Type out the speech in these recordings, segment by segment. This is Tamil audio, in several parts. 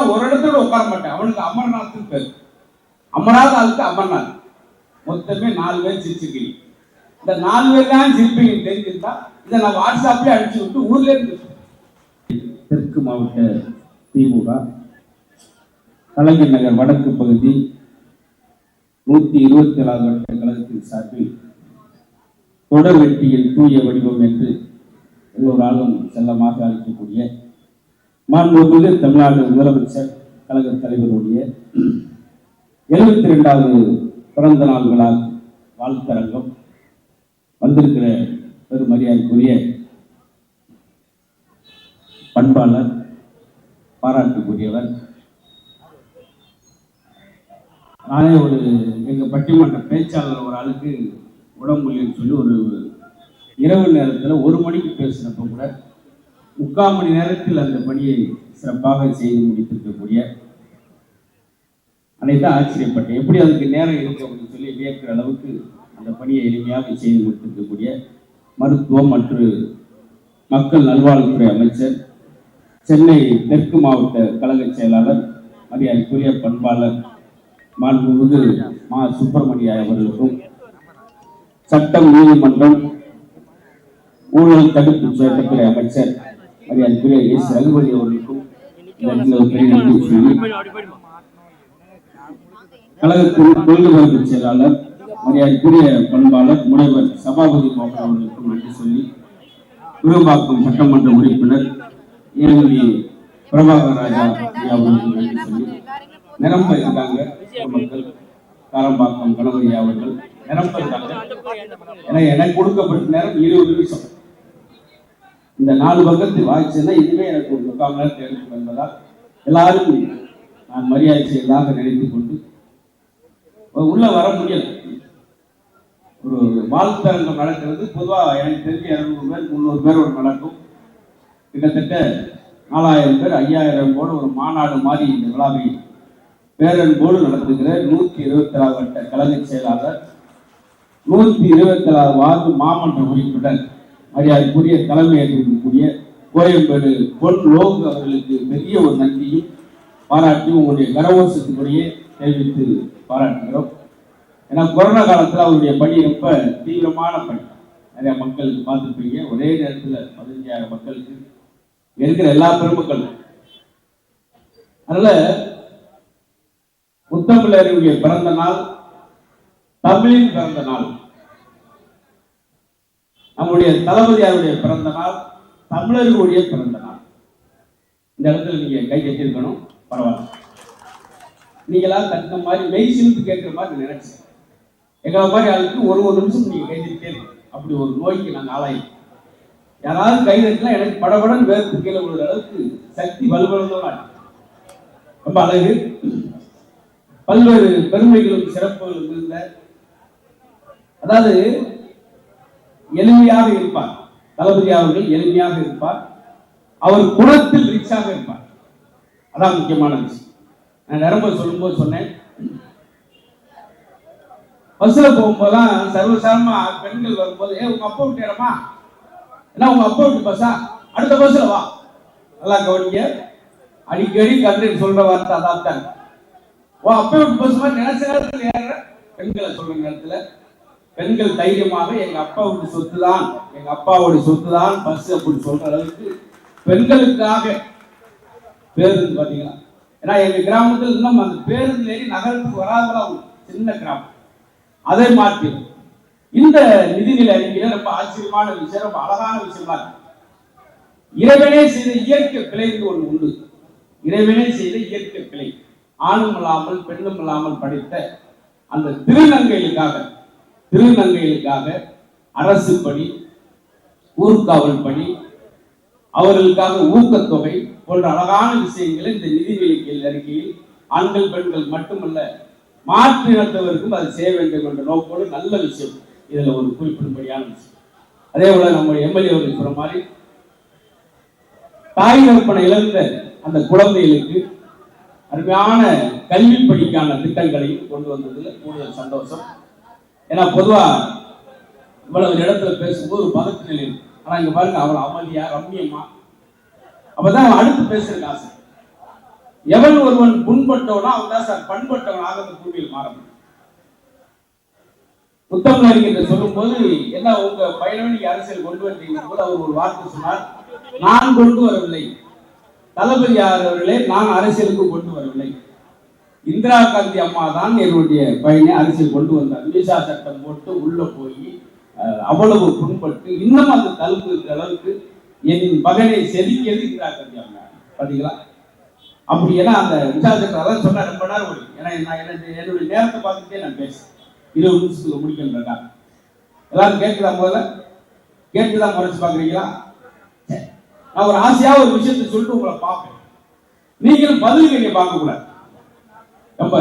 நான் ஒரு இடத்துல உட்கார மாட்டேன். அவனுக்கு அமர்நாத்னு பேர். அமராத ஆளுக்கு அமர்நாத். மொத்தமே நாலு பேர் சிரிச்சுக்கிங்க இந்த நாலு பேர் தான் சிரிப்பீங்க தெரிஞ்சிருந்தா இதை நான் வாட்ஸ்அப்லேயே அனுப்பிச்சு விட்டு ஊர்ல இருந்து தெற்கு மாவட்ட திமுக கலைஞர் நகர் வடக்கு பகுதி நூத்தி இருபத்தி ஏழாவது வட்ட கழகத்தின் சார்பில் தொடர் வெட்டியில் தூய வடிவம் என்று எல்லோராலும் செல்லமாக அளிக்கக்கூடிய மாண்புமிகு தமிழ்நாடு முதலமைச்சர் கழக தலைவருடைய எழுபத்தி ரெண்டாவது பிறந்த நாள் விழா வாழ்த்தரங்கம் வந்திருக்கிற பெருமரியாதைக்குரிய பண்பாளர் பாராட்டுக்குரியவர். நானே ஒரு எங்க பட்டிமன்ற பேச்சாளர் ஒரு ஆளுக்கு உடம்புலின்னு சொல்லி ஒரு இரவு நேரத்துல ஒரு மணிக்கு பேசினப்ப கூட முக்கால் மணி நேரத்தில் அந்த பணியை சிறப்பாக செய்து முடித்திருக்கக்கூடிய அனைத்தும் ஆச்சரியப்பட்டேன். எப்படி அதுக்கு நேரம் இருக்கு அப்படின்னு சொல்லி வியக்கிற அளவுக்கு அந்த பணியை எளிமையாக செய்து முடித்திருக்கக்கூடிய மருத்துவம் மற்றும் மக்கள் நல்வாழ்வுத்துறை அமைச்சர் சென்னை தெற்கு மாவட்ட கழக செயலாளர் மரியாதைக்குரிய பண்பாளர் மாண்புமிகு மா. சுப்பிரமணிய அவர்களுக்கும் சட்டம் நீதிமன்றம் ஊழல் தடுப்பு சட்டத்துறை அமைச்சர் மரியாதைக்குரிய எஸ் ரகுபதி அவர்களுக்கும் இந்த இடத்துல கழகத்தின் செயலாளர் மரியாதைக்குரிய பண்பாளர் முனைவர் சபாபதி மோகன் அவர்களுக்கும் நன்றி சொல்லி விரும்பாக்கம் சட்டமன்ற உறுப்பினர் ஏஎல்இ பிரபாகர் ராஜா அவர்களுக்கு நன்றி சொல்லி நிரம்ப இருக்காங்க மக்கள். காரம்பாக்கம் கணபதி அவர்கள் நிரம்ப இருக்காங்க ஏன்னா எனக்கு கொடுக்கப்பட்ட நேரம் இருபது நிமிஷம். இந்த நாலு பக்கத்து வாய்ச்சுன்னா இதுவே எனக்கு ஒரு முக்கால் நேரம் நேரத்தில் என்பதால் எல்லாரும் நான் மரியாதை செய்வதாக நினைத்து கொண்டு உள்ள வர முடியல. ஒரு வாழ்த்தரங்கம் நடக்கிறது. பொதுவாக எனக்கு தெரிஞ்ச இரநூறு பேர் முந்நூறு பேர் ஒரு நடக்கும். கிட்டத்தட்ட நாலாயிரம் பேர் ஐயாயிரம் போல ஒரு மாநாடு மாதிரி இந்த விழாவை பேரன்போடு நடத்துகிற நூற்றி இருபத்தி ஏழாவது வட்ட கழக செயலாளர் நூற்றி இருபத்தி ஏழாவது வார்டு மாமன்ற உறுப்பினர். மரியாதைக்குரிய தலைமை ஏற்றிருக்கக்கூடிய கோயம்பேடு பொன் லோக் அவர்களுக்கு பெரிய ஒரு நன்றியும் பாராட்டி உங்களுடைய கரவோசத்துக்குரிய தெரிவித்து பாராட்டுகிறோம். ஏன்னா கொரோனா காலத்தில் அவருடைய பணி ரொம்ப தீவிரமான பணி. நிறைய மக்கள் பார்த்துருப்பீங்க. ஒரே நேரத்தில் பதினஞ்சாயிரம் மக்களுக்கு இங்க இருக்கிற எல்லா பெருமக்களும். அதனால முத்தமிழருடைய பிறந்த நாள் தமிழின் பிறந்த நாள் நம்முடைய தளபதியாருடைய பிறந்த நாள் தமிழர்களுடைய பிறந்த நாள். இந்த இடத்துல நீங்க கை கட்டியிருக்கணும் பரவாயில்ல. நீங்களா தட்டின மாதிரி மெய் சிலிப்பு கேட்கிற மாதிரி நினைச்சேன் எங்களை மாதிரி ஆளுக்கு ஒரு ஒரு நிமிஷம் நீங்க கை தட்டிட்டே அப்படி ஒரு நோய்க்கு நாங்கள் ஆளாயிருக்கோம் யாராவது கை தட்டினா எனக்கு படபடன் வேர்த்து கீழே விழுற அளவுக்கு சக்தி வலுவலுதான் ரொம்ப அழகு. பல்வேறு பெருமைகளும் சிறப்புகளும் இருந்த அதாவது எளிமையாக இருப்பார். தளபதி அவர்கள் எளிமையாக இருப்பார். அவர் குணத்தில் ரிச்சாக இருப்பார். அதான் முக்கியமான விஷயம். நான் நிரம்ப சொல்லும்போது சொன்னேன். பஸ்ல போகும்போதெல்லாம் சர்வசாரமா பெண்கள் வரும்போது ஏ உங்க அப்பா விட்டு இடமா? என்ன உங்க அப்பா விட்டு பஸ்ஸா அடுத்த பஸ்ல வா. நல்லா கவனிங்க. அடிக்கடி கண்டன் சொல்ற வார்த்தை அதான் தான் ஓ அப்பா விட்டு பஸ் மாதிரி நினைச்ச நேரத்தில் ஏற பெண்களை சொல்ற நேரத்துல. பெண்கள் தைரியமாக எங்க அப்பாவுடைய சொத்து தான் எங்க அப்பாவுடைய சொத்து தான் பஸ் அப்படின்னு சொல்ற அளவுக்கு பெண்களுக்காக பேருந்து பாத்தீங்கன்னா ஏன்னா எங்க கிராமத்தில் இன்னும் அந்த பேருந்து ஏறி நகரத்துக்கு வராதெல்லாம் சின்ன கிராமம். அதை மாற்றி இந்த நிதிநிலை அறிக்கையில ரொம்ப ஆச்சரியமான விஷயம் ரொம்ப அழகான விஷயமா இருக்கு. இறைவனே செய்த இயற்கை பிழைன்னு ஒன்று உண்டு. இறைவனே செய்த இயற்கை பிழை ஆணும் இல்லாமல் பெண்ணும் இல்லாமல் படைத்த அந்த திருநங்கைகளுக்காக திருநங்கைகளுக்காக அரசு பணி ஊர்காவல் பணி அவர்களுக்காக ஊக்கத்தொகை போன்ற அழகான விஷயங்களை இந்த நிதிநிலை அறிக்கையில் ஆண்கள் பெண்கள் மட்டுமல்ல மாற்று இனத்தவருக்கும் அது செய்ய வேண்டும் என்ற நோக்கோடு நல்ல விஷயம். இதுல ஒரு குறிப்பிடும்படியான விஷயம். அதே போல நம்ம எம்எல்ஏ அவர்கள் சொன்ன மாதிரி தாய் தகப்பனை இழந்த அந்த குழந்தைகளுக்கு அருமையான கல்வி படிக்கான திட்டங்களையும் கொண்டு வந்ததுல கூடுதல் சந்தோஷம். ஏன்னா பொதுவா இவ்வளவு இடத்துல பேசும்போது ஒரு பதட்ட நிலை ஆனா இங்க பாருங்க அவ்வளவு அமைதியா ரம்யமா அப்பதான் அவன் அடுத்து பேசுறதுக்கு ஆசை. எவன் ஒருவன் புண்பட்டவனோ அவன் தான் சார் பண்பட்டவனாக அந்த பூமியில் மாற முடியும். முத்தமிழ் என்று சொல்லும்போது என்ன உங்க பையனை அரசியல் கொண்டு வந்தீங்க போது அவர் ஒரு வார்த்தை சொன்னார் நான் கொண்டு வரவில்லை. தளபதி அவர்களே நான் அரசியலுக்கு கொண்டு வரவில்லை. இந்திரா காந்தி அம்மா தான் என்னுடைய பையனை அரசியல் கொண்டு வந்தார். மீசா சட்டம் போட்டு உள்ள போய் அவ்வளவு புண்பட்டு இன்னும் அந்த தழும்பு இருக்கிற அளவுக்கு என் மகனை செதுக்கியது இந்திரா காந்தி அம்மா. பாத்தீங்களா? அப்படி ஏன்னா அந்த விசா சட்டம் அதான் சொன்ன ரொம்ப நேரம் ஓடி. ஏன்னா நான் என்னுடைய நேரத்தை பார்த்துட்டே நான் பேசுறேன். இருபது நிமிஷத்துக்கு முடிக்கின்றா எல்லாரும் கேட்குதா முதல்ல? கேட்டுதான் முறைச்சு பார்க்குறீங்களா? நான் ஒரு ஆசையா ஒரு விஷயத்தை சொல்லிட்டு உங்களை பார்ப்பேன். நீங்களும் பதில் நீங்க பார்க்க நம்ம ரொம்ப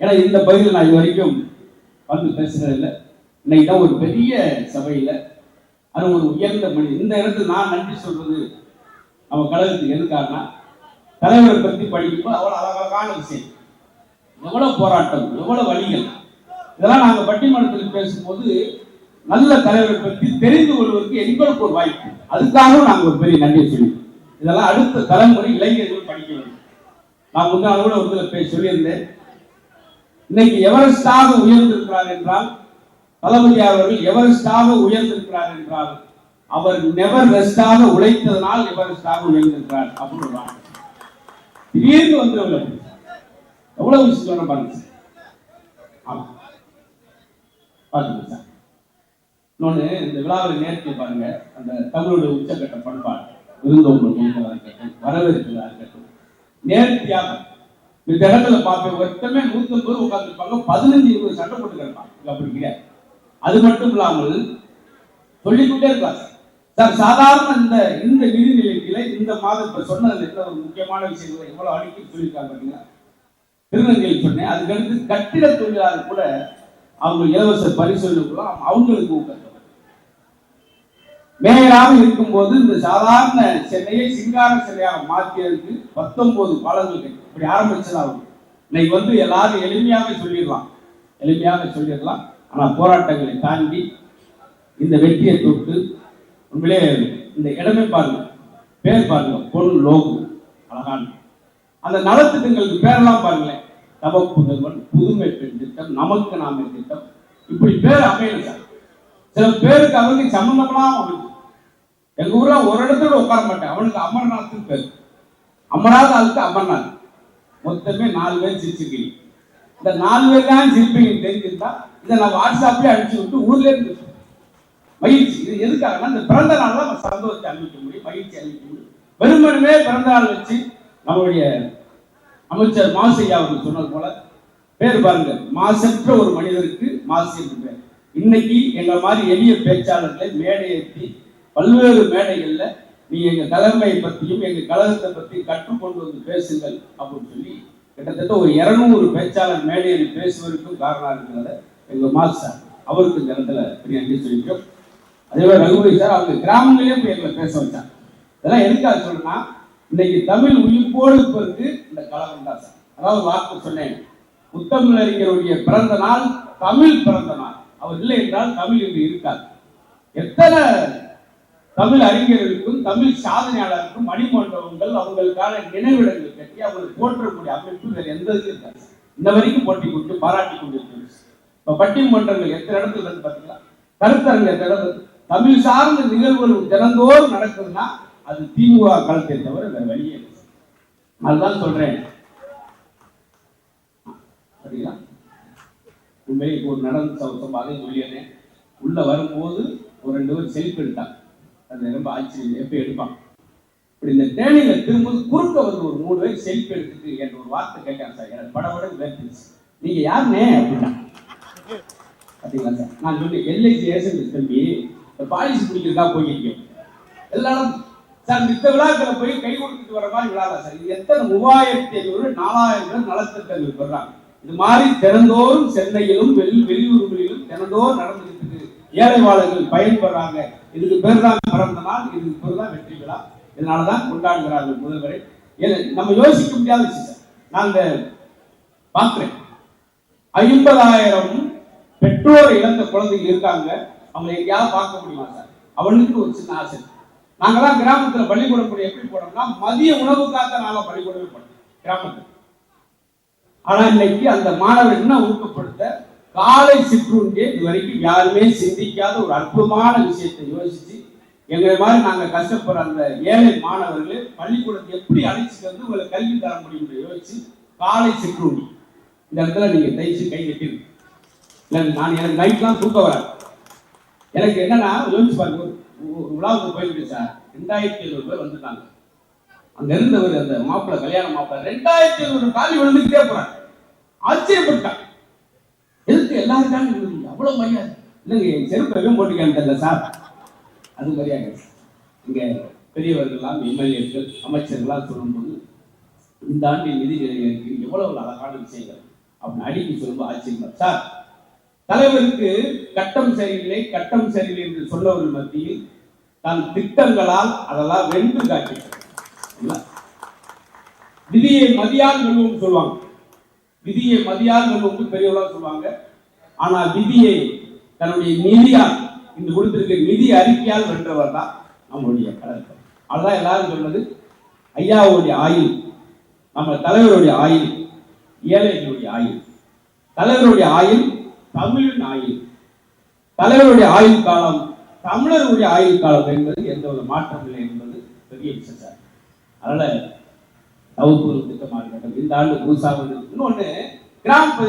ஏன்னா இந்த பகுதியில் நான் இது வரைக்கும் வந்து பேசுறதில்ல இன்னைக்கு தான் ஒரு பெரிய சபையில் அது ஒரு உயர்ந்த மணி இந்த இடத்துல நான் நன்றி சொல்றது நம்ம கழகத்துக்கு எதுக்காகனா தலைவரை பற்றி படிக்கும்போது அவ்வளோ அழகழகான விஷயம். எவ்வளோ போராட்டம் எவ்வளோ வழிகள். இதெல்லாம் நாங்கள் பட்டிமன்றத்தில் பேசும்போது நல்ல தலைவரை பற்றி தெரிந்து கொள்வதற்கு எங்களுக்கு ஒரு வாய்ப்பு. அதுக்காகவும் நாங்கள் ஒரு பெரிய நன்றி சொல்லி இதெல்லாம் அடுத்த தலைமுறை இளைஞர்கள் நான் முன்னால் கூட ஒரு இதில் சொல்லியிருந்தேன். இன்னைக்கு எவரெஸ்டாக உயர்ந்திருக்கிறார் என்றால் தளபதி அவர்கள் எவரெஸ்டாக உயர்ந்திருக்கிறார் என்றால் அவர் நெவர் ரெஸ்டாக உழைத்ததனால் எவரெஸ்டாக உயர்ந்திருக்கிறார் அப்படின்னு திடீர்னு வந்து எவ்வளவு விஷயம் சொன்ன பாருங்க பாருங்க இன்னொன்று இந்த விழாவில் நேரத்தில் பாருங்க. அந்த தமிழோட உச்சக்கட்ட பண்பாடு. விருந்தோம்பல் இருக்கட்டும் வரவேற்கிறதா இருக்கட்டும் நேர்த்தியாக இந்த இடத்துல பார்ப்பேன் ஒருத்தமே நூத்தம்பது உட்காந்துருப்பாங்க பதினஞ்சு இருபது சண்டை போட்டு கிடப்பாங்க அப்படி கிடையாது. அது மட்டும் இல்லாமல் சொல்லிக்கொண்டே இருப்பாங்க சார் சாதாரண இந்த இந்த நிதி நிலையத்தில இந்த மாதம் இப்ப சொன்னதுல என்ன ஒரு முக்கியமான விஷயங்களை எவ்வளவு அடிக்கடி சொல்லியிருக்காங்க பாத்தீங்கன்னா திருநங்கையில் சொன்னேன். அதுக்கடுத்து கட்டிட தொழிலாளர் கூட அவங்க இலவச பரிசோதனைக்குலாம் அவங்களுக்கு ஊக்கத்தொகை மேயராக இருக்கும்போது இந்த சாதாரண சென்னையை சிங்கார சிலையாக மாற்றியதுக்கு பத்தொன்பது பாலங்கள் இப்படி ஆரம்பிச்சது அவங்க இன்னைக்கு வந்து எல்லாரும் எளிமையாக சொல்லிடலாம். எளிமையாக சொல்லிடலாம். ஆனால் போராட்டங்களை தாண்டி இந்த வெற்றியை தொட்டு உண்மையிலே இந்த இடமே பாருங்க. பேர் பாருங்க. பொன் லோகு. அழகான அந்த நலத்திட்டங்களுக்கு பேரெல்லாம் பாருங்களேன். தவ புதல்வன் புதுமை பெண் திட்டம் நமக்கு நாம திட்டம். இப்படி பேர் அமையல சார். சில பேருக்கு அவங்க சம்மந்தமெல்லாம் அவனுக்கு எங்க ஊர்ல ஒரு இடத்துல உட்கார மாட்டேன். அவனுக்கு அமர்நாத்னு பேர். அமராத ஆளுக்கு அமர்நாத். மொத்தமே நாலு பேர் சிரிச்சிருக்கீங்க. இந்த நாலு பேர் தான் சிரிப்பீங்க தெரிஞ்சிருந்தா இதை நான் வாட்ஸ்அப்லயே அடிச்சு விட்டு ஊர்ல இருந்து மகிழ்ச்சி. இது எதுக்காகனா இந்த பிறந்த நாள் நம்ம சந்தோஷத்தை அறிவிக்க முடியும் மகிழ்ச்சி அறிவிக்க முடியும். வெறுமனுமே பிறந்த நாள் வச்சு நம்மளுடைய அமைச்சர் மாசையா அவர்கள் சொன்னது போல பேர் பாருங்க மாசற்ற ஒரு மனிதருக்கு மாசு என்று பேர். இன்னைக்கு எங்களை மாதிரி எளிய பேச்சாளர்களை மேடையேற்றி பல்வேறு மேடைகள்ல நீ எங்க தலைமையை பற்றியும் எங்க கழகத்தை பற்றி கற்றுக்கொண்டு வந்து பேசுங்கள் அப்படின்னு சொல்லி கிட்டத்தட்ட ஒரு இருநூறு பேச்சாளர் மேடையில் பேசுவதற்கும் காரணம் இருக்கிறத எங்க மாஸ் சார் அவருக்கு இந்த இடத்துல பெரிய நன்றி சொல்லிக்கிறோம். அதே மாதிரி ரகுபதி சார் அவங்க கிராமங்களையும் போய் எங்களை பேச வச்சாங்க. இதெல்லாம் எதுக்காக சொல்லணும்னா இன்னைக்கு தமிழ் உயிர்ப்போடு இப்ப இந்த கழகம் தான் சார். அதாவது வார்த்தை சொன்னேன். முத்தமிழறிஞருடைய பிறந்த நாள் தமிழ் பிறந்த நாள். அவர் இல்லை என்றால் தமிழ் இன்று இருக்காது. எத்தனை தமிழ் அறிஞர்களுக்கும் தமிழ் சாதனையாளருக்கும் மணிமண்டபங்கள் அவங்களுக்கான நினைவிடங்கள் கட்டி அவங்களை போற்றக்கூடிய அமைப்பு வேறு எந்த இருக்காது இந்த வரைக்கும் போட்டி கொண்டு பாராட்டி கொண்டிருக்கிறது இப்ப பட்டிமன்றங்கள் எத்தனை இடத்துல இருக்கு பார்த்தீங்களா கருத்தரங்க எத்தனை இடத்துல தமிழ் சார்ந்த நிகழ்வுகள் தினந்தோறும் நடக்குதுன்னா அது திமுக காலத்தை தவிர வேற வழியே அதுதான் சொல்றேன். சரிங்களா? உண்மையிலே இப்போ ஒரு நடந்த சம்பவம் அதையும் சொல்லியிருந்தேன் உள்ள வரும்போது ஒரு ரெண்டு பேர் செல்ஃபி எடுத்தான் அது ரொம்ப ஆச்சரியம். எப்போ எடுப்பான் இப்படி இந்த தேனியில திரும்பும்போது குறுக்க வந்து ஒரு மூணு பேர் செல்ஃபி எடுத்துட்டு என்ற ஒரு வார்த்தை கேட்காங்க சார். எனக்கு படபட வேர்த்துச்சு நீங்க யாருனே அப்படின்னா. பாத்தீங்களா சார்? நான் சொன்னேன் எல்ஐசி ஏசன் தம்பி. இந்த பாலிசி பிடிக்கிறதா போயிருக்கேன் எல்லாரும் சார் மித்த விழாக்களை போய் கை கொடுத்துட்டு வர மாதிரி விழா சார்? எத்தனை மூவாயிரத்தி ஐநூறு நாலாயிரம் பேர் நலத்திட்டங்கள் பெறாங்க இது மாதிரி தினந்தோறும் சென்னையிலும் வெளி வெளியூர்களிலும் தினந்தோறும் நடந்துகிட்டு ஏழைவாளர்கள் பயன்படுறாங்க இதுக்கு பேர் தான் பிறந்த நாள் இதுக்கு பேர் தான் வெற்றி விழா. இதனாலதான் கொண்டாடுகிறார்கள் முதல்வரை. நம்ம யோசிக்க முடியாத விஷயம். சார். நான் இந்த பார்க்கிறேன். ஐம்பதாயிரம் பெற்றோர் இழந்த குழந்தைங்க இருக்காங்க. அவங்க எங்கேயாவது பார்க்க முடியுமா சார்? அவனுக்கு ஒரு சின்ன ஆசை. நாங்கெல்லாம் கிராமத்துல பள்ளிக்கூடம் எப்படி போனோம்னா மதிய உணவுக்காக நாங்கள் பள்ளிக்கூடமே போனோம். கிராமத்தில். ஆனா இன்னைக்கு அந்த மாணவர்கள் ஊக்கப்படுத்த? காலை சிற்றுண்டியை இது வரைக்கும் யாருமே சிந்திக்காத ஒரு அற்புதமான விஷயத்தை யோசிச்சு எங்களை மாதிரி நாங்கள் கஷ்டப்படுற அந்த ஏழை மாணவர்கள் பள்ளிக்கூடத்தை எப்படி அழைச்சிட்டு வந்து உங்களை கல்வி தர முடியும் யோசிச்சு காலை சிற்றுண்டி. இந்த இடத்துல நீங்க தயச்சு கை கட்டிருங்க இல்லை நான் எனக்கு நைட்லாம் தூக்கம் வர எனக்கு என்னன்னா யோசிச்சு பாருங்க ஒரு ஒரு விழாவுக்கு போயிருக்கு சார் ரெண்டாயிரத்தி எழுநூறு பேர் வந்துட்டாங்க. அங்க இருந்தவர் அந்த மாப்பிள்ளை கல்யாண மாப்பிள்ளை ரெண்டாயிரத்தி எழுநூறு காலி விழுந்துக்கிட்டே போறாங்க ஆச்சரியப்பட்டான் எதுக்கு எல்லாருக்காக அவ்வளவு மரியாதை? இல்லைங்க என் செருப்பவே போட்டுக்கேன் சார். அது மரியாதை. இங்க பெரியவர்கள்லாம் எம்எல்ஏக்கள் அமைச்சர்கள்லாம் சொல்லும்போது இந்த ஆண்டு நிதி நிலையருக்கு எவ்வளவு அழகான விஷயங்கள் அப்படின்னு அடிக்க சொல்லும்போது ஆச்சரியம் சார் தலைவருக்கு கட்டம் சரியில்லை கட்டம் சரியில்லை என்று சொன்னவர்கள் மத்தியில் தன் திட்டங்களால் அதெல்லாம் வென்று காட்டினார். இல்ல? விதியை மதியால் வெல்வோம் சொல்லுவாங்க. விதியை மதியால் வந்து பெரியவர்களா சொல்லுவாங்க. ஆனால் விதியை தன்னுடைய நிதியால் இந்த கொடுத்திருக்க நிதி அறிக்கையால் வென்றவர் தான் நம்மளுடைய கடற்கரை அதுதான் எல்லாரும் சொன்னது ஐயாவுடைய ஆயுள் நம்ம தலைவருடைய ஆயுள் ஏழைகளுடைய ஆயுள். தலைவருடைய ஆயுள் தமிழின் ஆயுள். தலைவருடைய ஆயுள் காலம் தமிழருடைய ஆயுள் காலம் என்பது எந்த ஒரு மாற்றம் இல்லை என்பது பெரிய விஷயம் சார் அதனால வகுப்பு திட்டமாக இருக்கட்டும் இந்த ஆண்டு புதுசாக வந்து இன்னொன்று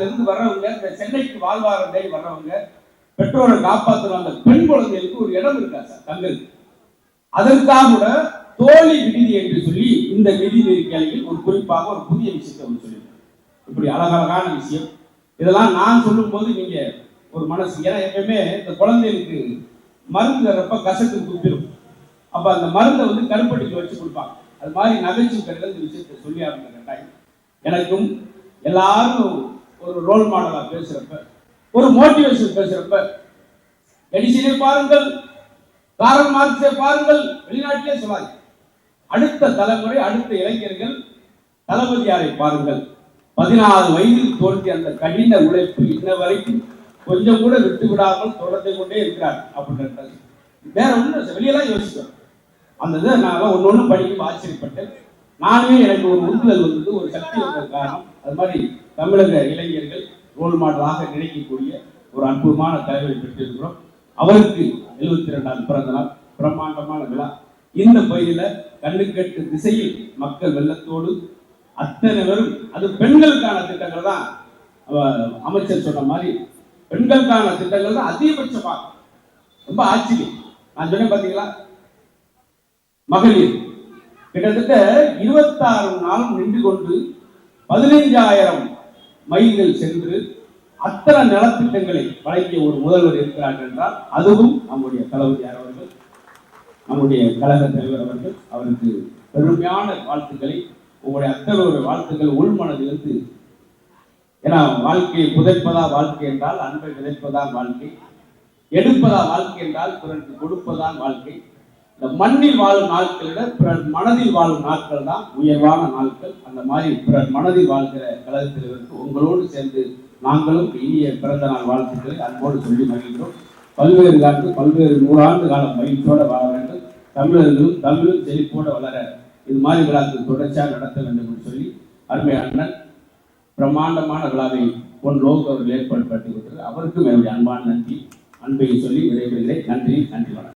இருந்து வர்றவங்க இந்த சென்னைக்கு வாழ்வாரம் டே வர்றவங்க பெற்றோரை காப்பாற்றுற அந்த பெண் குழந்தைகளுக்கு ஒரு இடம் இருக்கா சார் தங்களுக்கு அதற்காக கூட தோழி விடுதி என்று சொல்லி இந்த விதி நெறிக்கையில் ஒரு குறிப்பாக ஒரு புதிய விஷயத்தை ஒன்று சொல்லியிருக்கேன் இப்படி அழகழகான விஷயம். இதெல்லாம் நான் சொல்லும்போது நீங்க ஒரு மனசு ஏன்னா எப்பயுமே இந்த குழந்தைகளுக்கு மருந்து தர்றப்ப கசக்கு குத்திரும். அப்ப அந்த மருந்தை வந்து கருப்பட்டிக்கு வச்சு கொடுப்பாங்க. அது மாதிரி நகைச்சுவை இந்த விஷயத்தை சொல்லி ஆரம்பிங்க கட்டாயம் எனக்கும் எல்லாரும் ஒரு ரோல் மாடலாக பேசுகிறப்ப ஒரு மோட்டிவேஷன் பேசுகிறப்ப எடிசனை பாருங்கள் காரல் மார்க்ஸை பாருங்கள் வெளிநாட்டிலே சொல்லாது. அடுத்த தலைமுறை அடுத்த இளைஞர்கள் தளபதியாரை பாருங்கள். பதினாறு வயதில் தோன்றிய அந்த கடின உழைப்பு இன்ன வரைக்கும் கொஞ்சம் கூட விட்டு விடாமல் தொடர்ந்து கொண்டே இருக்கிறார் அப்படின்றது வேற ஒன்றும் வெளியெல்லாம் யோசிக்கிறோம். அந்த இதை நான் ஒன்று ஒன்று படிக்கும் ஆச்சரியப்பட்டேன். நானுமே எனக்கு ஒரு உந்துதல் வந்தது ஒரு சக்தி வந்த காரணம். அது மாதிரி தமிழக இளைஞர்கள் ரோல் மாடலாக நினைக்கக்கூடிய ஒரு அற்புதமான தலைவரை பெற்றிருக்கிறோம். அவருக்கு எழுபத்தி ரெண்டாவது பிறந்த நாள் பிரம்மாண்டமான விழா. இந்த பகுதியில கண்ணுக்கெட்டு திசையில் மக்கள் வெள்ளத்தோடு அத்தனை பேரும் அது பெண்களுக்கான திட்டங்கள் தான். அமைச்சர் சொன்ன மாதிரி பெண்களுக்கான திட்டங்கள் தான் அதிகபட்சமாக. ரொம்ப ஆச்சரியம். நான் சொன்னேன் பார்த்தீங்களா மகளிர். கிட்டத்தட்ட இருபத்தாறு நாள் நின்று கொண்டு பதினைஞ்சாயிரம் மைல்கள் சென்று அத்தனை நலத்திட்டங்களை வழங்கிய ஒரு முதல்வர் இருக்கிறார் என்றால் அதுவும் நம்முடைய தளபதியார் அவர்கள் நம்முடைய கழக தலைவர் அவர்கள் அவருக்கு பெருமையான வாழ்த்துக்களை உங்களுடைய அத்தனை வாழ்த்துக்கள் உள்மனதிலிருந்து ஏன்னா வாழ்க்கையை புதைப்பதா வாழ்க்கை என்றால் அன்பை விதைப்பதா வாழ்க்கை எடுப்பதா வாழ்க்கை என்றால் பிறருக்கு கொடுப்பதான் வாழ்க்கை. இந்த மண்ணில் வாழும் நாட்களை விட பிறர் மனதில் வாழும் நாட்கள் தான் உயர்வான நாட்கள். அந்த மாதிரி பிறர் மனதில் வாழ்கிற கழகத் உங்களோடு சேர்ந்து நாங்களும் இனிய பிறந்த நாள் வாழ்த்துக்களை அன்போடு சொல்லி மகிழ்கிறோம். பல்வேறு காலத்து பல்வேறு நூறாண்டு காலம் மகிழ்ச்சியோட வாழ வேண்டும். தமிழர்களும் தமிழும் செழிப்போடு வளர இது மாதிரி விழாக்கள் தொடர்ச்சியாக நடத்த வேண்டும் என்று சொல்லி அருமை அண்ணன் பிரம்மாண்டமான விழாவை பொன் லோக் அவர்கள் ஏற்பாடு படுத்தி கொடுத்தது. அவருக்கும் என்னுடைய அன்பான நன்றி. அன்பையும் சொல்லி விடைபெறுகிறேன். நன்றி நன்றி வணக்கம்.